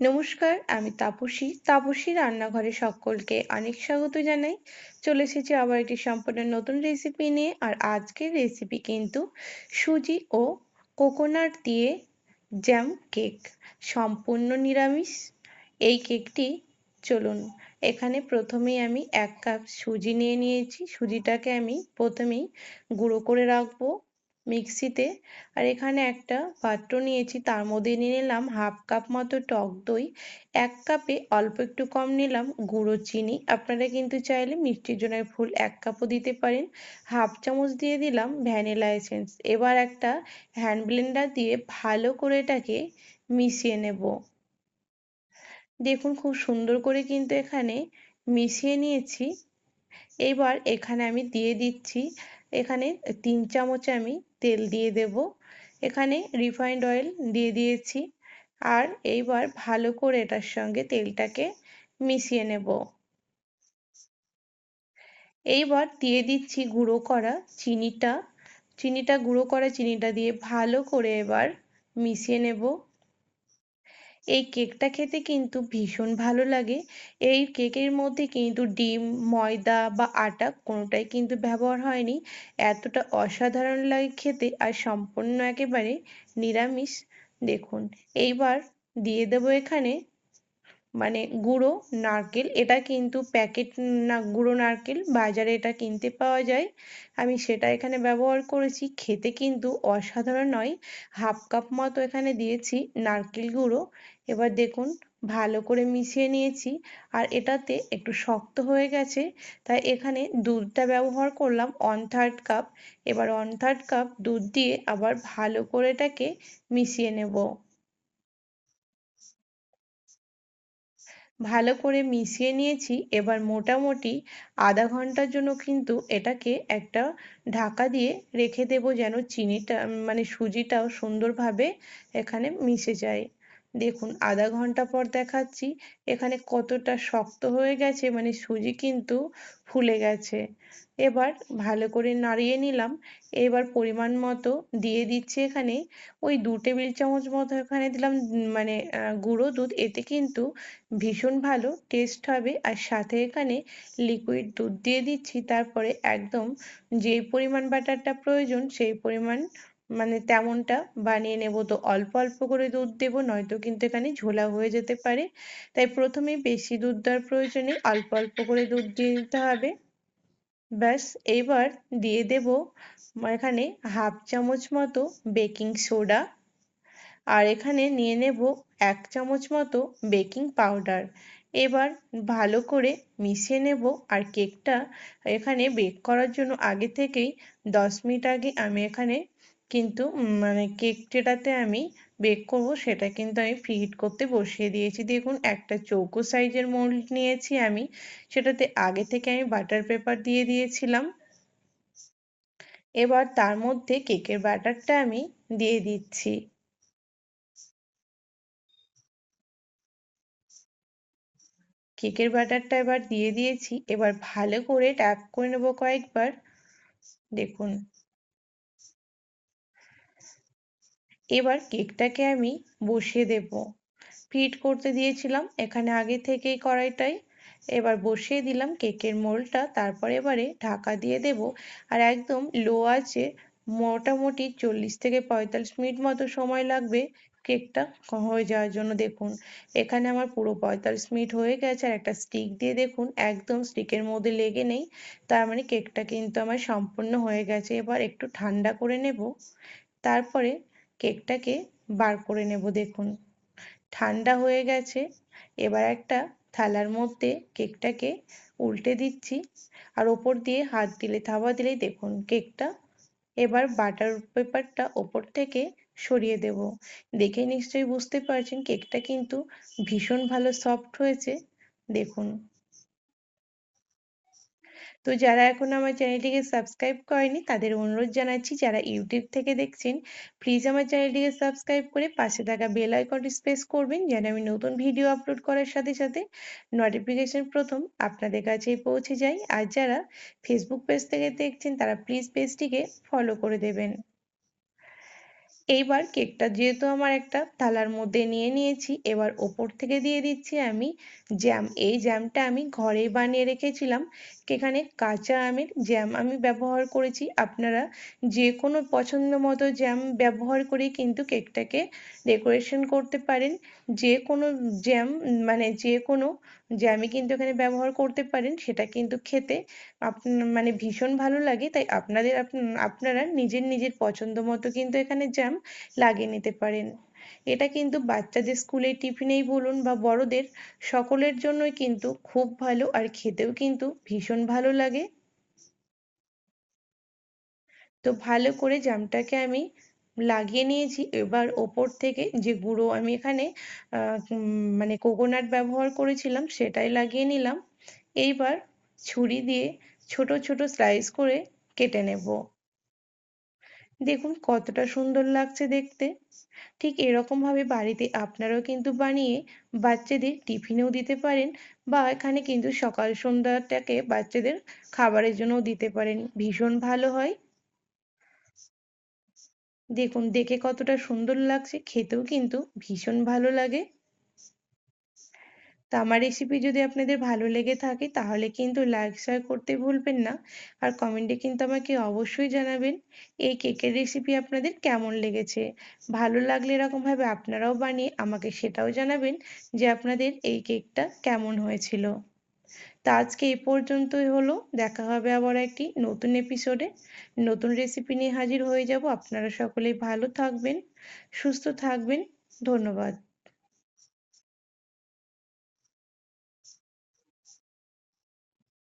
নমস্কার, আমি তাপসী। তাপসী রান্নাঘরে সকলকে অনেক স্বাগত জানাই। চলে এসেছি আবার একটি সম্পূর্ণ নতুন রেসিপি নিয়ে। আর আজকের রেসিপি কিন্তু সুজি ও কোকোনাট দিয়ে জ্যাম কেক সম্পূর্ণ নিরামিষ। এই কেকটি চলুন, এখানে প্রথমেই আমি এক কাপ সুজি নিয়ে নিয়েছি। সুজিটাকে আমি প্রথমেই গুঁড়ো করে রাখব। মিক্সিতে। আর এখানে একটা পাত্র নিয়েছি, তার মধ্যে নিয়ে নিলাম হাফ কাপ মতো টক দই, এক কাপে অল্প একটু কম নিলাম গুঁড়ো চিনি। আপনারা কিন্তু চাইলে মিষ্টির জন্য ফুল এক কাপও দিতে পারেন। হাফ চামচ দিয়ে দিলাম ভ্যানিলা এসেন্স। এবার একটা হ্যান্ড ব্লেন্ডার দিয়ে ভালো করে এটাকে মিশিয়ে নেব। দেখুন খুব সুন্দর করে কিন্তু এখানে মিশিয়ে নিয়েছি। এবার এখানে আমি দিয়ে দিচ্ছি, এখানে তিন চামচ আমি তেল দিয়ে দেব। এখানে রিফাইন্ড অয়েল দিয়ে দিয়েছি। আর এইবার ভালো করে এটার সঙ্গে তেলটাকে মিশিয়ে নেব। এইবার দিয়ে দিচ্ছি গুঁড়ো করা চিনিটা। চিনিটা, গুঁড়ো করা চিনিটা দিয়ে ভালো করে এবার মিশিয়ে নেব। এই কেকটা খেতে কিন্তু ভীষণ ভালো লাগে। এই কেকের মধ্যে কিন্তু ডিম, ময়দা বা আটা কোনোটাই কিন্তু ব্যবহার হয়নি। এতটা অসাধারণ লাগে খেতে আর সম্পূর্ণ একেবারে নিরামিষ। দেখুন, এইবার দিয়ে দেবো এখানে মানে গুঁড়ো, নারকেল, এটা কিন্তু প্যাকেট না, গুঁড়ো নারকেল বাজারে এটা কিনতে পাওয়া যায়। আমি সেটা এখানে ব্যবহার করেছি। খেতে কিন্তু অসাধারণ নয়। হাফ কাপ মতো এখানে দিয়েছি নারকেল গুঁড়ো। এবার দেখুন, ভালো করে মিশিয়ে নিয়েছি। আর এটাতে একটু শক্ত হয়ে গেছে, তাই এখানে দুধটা ব্যবহার করলাম ওয়ান থার্ড কাপ এবার ওয়ান থার্ড কাপ দুধ দিয়ে আবার ভালো করে এটাকে মিশিয়ে নেব। ভালো করে মিশিয়ে নিয়েছি। এবার মোটামুটি আধা ঘণ্টার জন্য কিন্তু এটাকে একটা ঢাকা দিয়ে রেখে দেব যেন চিনিটা মানে সুজিটাও সুন্দরভাবে এখানে মিশে যায়। দেখুন, আধা ঘণ্টা পর দেখাচ্ছি, এখানে কতটা শক্ত হয়ে গেছে মানে সুজি কিন্তু ফুলে গেছে। এবার ভালো করে নাড়িয়ে নিলাম, এবার পরিমাণ মতো দিয়ে দিচ্ছি এখানে, ওই দু টেবিল চামচ মতো এখানে দিলাম মানে গুঁড়ো দুধ, এতে কিন্তু ভীষণ ভালো টেস্ট হবে, আর সাথে এখানে লিকুইড দুধ দিয়ে দিচ্ছি, তারপরে একদম যে পরিমাণ বাটারটা প্রয়োজন, সেই পরিমাণ মানে তেমনটা বানিয়ে নেব। তো অল্প অল্প করে দুধ দেবো, নয়তো কিন্তু এখানে ঝোলা হয়ে যেতে পারে। তাই প্রথমে বেশি দুধ দেওয়ার প্রয়োজনে অল্প অল্প করে দুধ দিয়ে দিতে হবে। ব্যাস, এবার দিয়ে দেব এখানে হাফ চামচ মতো বেকিং সোডা। আর এখানে নিয়ে নেব এক চামচ মতো বেকিং পাউডার। এবার ভালো করে মিশিয়ে নেব। আর কেকটা এখানে বেক করার জন্য আগে থেকেই দশ মিনিট আগে আমি এখানে কিন্তু মানে কেক যেটাতে আমি বেক করব সেটা কিন্তু আমি ফ্রিহিট করতে বসিয়ে দিয়েছি। দেখুন, একটা চৌকো সাইজের মোল্ড নিয়েছি আমি। সেটাতে আগে থেকে আমি বাটার পেপার দিয়ে দিয়েছিলাম। এবার তার মধ্যে কেকের ব্যাটারটা আমি দিয়ে দিচ্ছি। কেকের ব্যাটারটা এবার দিয়ে দিয়েছি। এবার ভালো করে ট্যাপ করে নেব কয়েকবার। দেখুন এবার কেকটাকে আমি বসিয়ে দেব। ফিট করতে দিয়েছিলাম এখানে আগে থেকেই কড়াইটাই। এবার বসিয়ে দিলাম কেকের মোলটা, তারপর এবারে ঢাকা দিয়ে দেব। আর একদম লো আছে মোটামুটি চল্লিশ থেকে পঁয়তাল্লিশ মিনিট মতো সময় লাগবে কেকটা হয়ে যাওয়ার জন্য। দেখুন, এখানে আমার পুরো পঁয়তাল্লিশ মিনিট হয়ে গেছে। আর একটা স্টিক দিয়ে দেখুন, একদম স্টিকের মধ্যে লেগে নেই। তার মানে কেকটা কিন্তু আমার সম্পূর্ণ হয়ে গেছে। এবার একটু ঠান্ডা করে নেব। তারপরে কেকটাকে বার করে নেব দেখুন। ঠান্ডা হয়ে গেছে। এবার একটা থালার মধ্যে কেকটাকে উল্টে দিচ্ছি। আর ওপর দিয়ে হাত দিলে, থাবা দিলেই দেখুন কেকটা এবার বাটার পেপারটা ওপর থেকে সরিয়ে দেব। দেখে নিশ্চয়ই বুঝতে পারছেন, কেকটা কিন্তু ভীষণ ভালো সফট হয়েছে। দেখুন। তো যারা এখন আমার চ্যানেলটিকে সাবস্ক্রাইব করেনি, তাদের অনুরোধ জানাচ্ছি যারা ইউটিউব থেকে দেখছেন প্লিজ আমার চ্যানেলটিকে সাবস্ক্রাইব করে পাশে থাকা বেল আইকনটি স্পেস করবেন যেন আমি নতুন ভিডিও আপলোড করার সাথে সাথে নোটিফিকেশন প্রথম আপনাদের কাছেই পৌঁছে যায়। আর যারা ফেসবুক পেজ থেকে দেখছেন, তারা প্লিজ পেজটিকে ফলো করে দেবেন। এইবার কেকটা যেহেতু আমার একটা থালার মধ্যে নিয়ে নিয়েছি, এবার ওপর থেকে দিয়ে দিচ্ছি আমি জ্যাম এই জ্যামটা আমি ঘরেই বানিয়ে রেখেছিলাম। এখানে কাঁচা আমের জ্যাম আমি ব্যবহার করেছি। আপনারা যে কোনো পছন্দ মতো জ্যাম ব্যবহার করে কিন্তু কেকটাকে ডেকোরেশন করতে পারেন। যে কোনো জ্যাম মানে যে কোনো জ্যামই কিন্তু এখানে ব্যবহার করতে পারেন, সেটা কিন্তু খেতে মানে ভীষণ ভালো লাগে। তাই আপনাদের আপনারা নিজের নিজের পছন্দ মতো কিন্তু এখানে জ্যাম লাগিয়ে নিতে পারেন। এটা কিন্তু বাচ্চাদের স্কুলের টিফিনেই বলুন বা বড়দের সকলের জন্যই কিন্তু খুব ভালো আর খেতেও কিন্তু ভীষণ ভালো লাগে। তো ভালো করে জ্যামটাকে আমি লাগিয়ে নিয়েছি। এবার ওপর থেকে যে গুঁড়ো আমি এখানে মানে কোকোনাট ব্যবহার করেছিলাম, সেটাই লাগিয়ে নিলাম। এইবার ছুরি দিয়ে ছোট ছোট স্লাইস করে কেটে নেব। দেখুন কতটা সুন্দর লাগছে দেখতে। ঠিক এরকমভাবে বাড়িতে আপনারাও কিন্তু বানিয়ে বাচ্চাদের টিফিনেও দিতে পারেন বা এখানে কিন্তু সকাল সন্ধ্যাটাকে বাচ্চাদের খাবারের জন্যও দিতে পারেন। ভীষণ ভালো হয়। দেখুন, দেখে কতটা সুন্দর লাগছে, খেতেও কিন্তু ভীষণ ভালো লাগে। তো আমার রেসিপি যদি আপনাদের ভালো লেগে থাকে, তাহলে কিন্তু লাইক শেয়ার করতে ভুলবেন না। আর কমেন্টে কিন্তু আমাকে অবশ্যই জানাবেন, এই কেকের রেসিপি আপনাদের কেমন লেগেছে? ভালো লাগলে এরকমভাবে আপনারাও বানিয়ে আমাকে সেটাও জানাবেন যে আপনাদের এই কেকটা কেমন হয়েছিল। তা আজকে এ পর্যন্তই হলো। দেখা হবে আবার একটি নতুন এপিসোডে নতুন রেসিপি নিয়ে হাজির হয়ে যাব। আপনারা সকলেই ভালো থাকবেন, সুস্থ থাকবেন। ধন্যবাদ।